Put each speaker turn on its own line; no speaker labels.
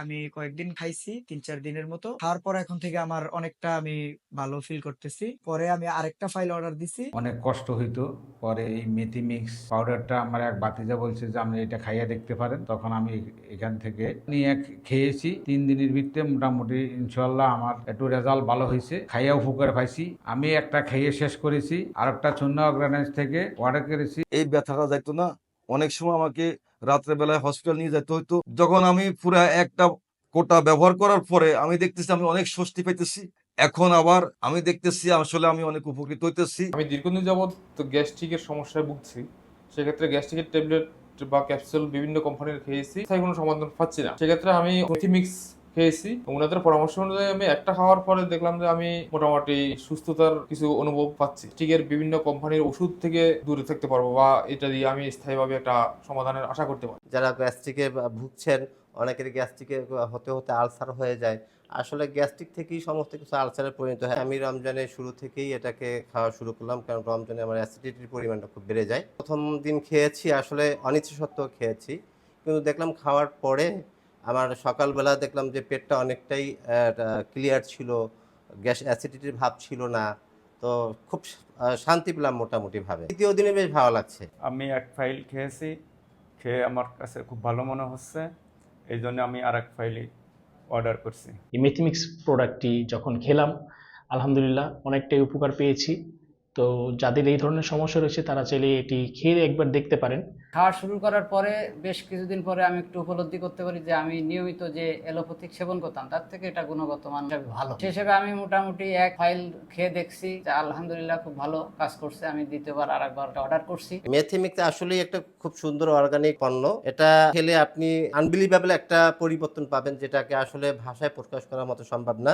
আমি কয়েকদিন খাইছি তিন চার দিনের মতো। খাওয়ার পর এখন থেকে আমার অনেকটা আমি ভালো ফিল করতেছি। পরে আমি আরেকটা ফাইল অর্ডার দিছি।
অনেক কষ্ট হইতো। পরে এই মেথি মিক্স পাউডারটা আমার এক বাতিজা বলছে যে আপনি এটা খাইয়া দেখতে পারেন। তখন আমি এখান থেকে নিয়ে খেয়েছি। তিন দিনের ভিতরে মোটামুটি ইনশাল্লাহ আমার একটু রেজাল্ট ভালো হয়েছে খাইয়া উপকার পাইছি। আমি একটা খেয়ে শেষ করেছি। আর একটা চুন্না অর্গানাইজ থেকে অর্ডার করেছি।
এই ব্যথাটা যাইতো না? অনেক সময় আমাকে রাত্রে বেলায় হসপিটাল নিয়ে যেতে হইতো। যখন আমি পুরো একটা কোটা ব্যবহার করার পরে আমি দেখতেছি আমি অনেক স্বস্তি পাইতেছি। এখন আবার আমি দেখতেছি আসলে আমি অনেক উপকৃত হইতেছি।
আমি দীর্ঘদিন যাবৎ গ্যাস্ট্রিকের সমস্যায় ভুগছি। সেক্ষেত্রে গ্যাস্ট্রিকের ট্যাবলেট বা ক্যাপসুল বিভিন্ন কোম্পানির খেয়েছি। তাই কোনো সমাধান পাচ্ছি না। সেক্ষেত্রে আমি মিক্স খেয়েছি। ওনাদের পরামর্শ অনুযায়ী আমি একটা খাওয়ার পরে দেখলাম যে আমি মোটামুটি সুস্থতার কিছু অনুভব পাচ্ছি। স্টিকের বিভিন্ন কোম্পানির ওষুধ থেকে দূরে থাকতে পারব বা এটা দিয়ে আমি স্থায়ীভাবে একটা সমাধানের আশা করতে পারি
যারা গ্যাস্ট্রিকে ভুগছেন, অনেকের গ্যাস্ট্রিকে হতে হতে আলসার হয়ে যায়। আসলে গ্যাস্ট্রিক থেকেই সমস্ত কিছু আলসারে পরিণত হয়। আমি রমজানের শুরু থেকেই এটাকে খাওয়া শুরু করলাম কারণ রমজানে আমার অ্যাসিডিটির পরিমাণটা খুব বেড়ে যায়। প্রথম দিন খেয়েছি, আসলে অনিচ্ছা সত্ত্বেও খেয়েছি। কিন্তু দেখলাম খাওয়ার পরে আমার সকালবেলা দেখলাম যে পেটটা অনেকটাই ক্লিয়ার ছিল গ্যাস অ্যাসিডিটির ভাব ছিল না তো খুব শান্তি পেলাম মোটামুটিভাবে। দ্বিতীয় দিনে বেশ ভালো লাগছে।
আমি এক ফাইল খেয়েছি খেয়ে আমার কাছে খুব ভালো মনে হচ্ছে এই জন্য আমি আর এক ফাইলই অর্ডার করছি।
এই মেথিমিক্স প্রোডাক্টটি যখন খেলাম আলহামদুলিল্লাহ অনেকটাই উপকার পেয়েছি। তো যাদের এই ধরনের সমস্যা রয়েছে তারা চাইলে এটি খেয়ে একবার দেখতে পারেন।
খাওয়া শুরু করার পরে বেশ কিছুদিন পরে আমি একটু উপলব্ধি করতে পারি যে আমি নিয়মিত যে এলোপ্যাথিক সেবন করতাম তার থেকে এটা গুণগত মান ভালো। সে হিসেবে আমি মোটামুটি এক ফাইল খেয়ে দেখছি যে আলহামদুলিল্লাহ খুব ভালো কাজ করছে। আমি দ্বিতীয়বার আর একবার অর্ডার করছি।
মেথিমিক্স আসলেই একটা খুব সুন্দর অর্গানিক পণ্য। এটা খেলে আপনি আনবিলিভেবল একটা পরিবর্তন পাবেন যেটাকে আসলে ভাষায় প্রকাশ করার মতো সম্ভব না।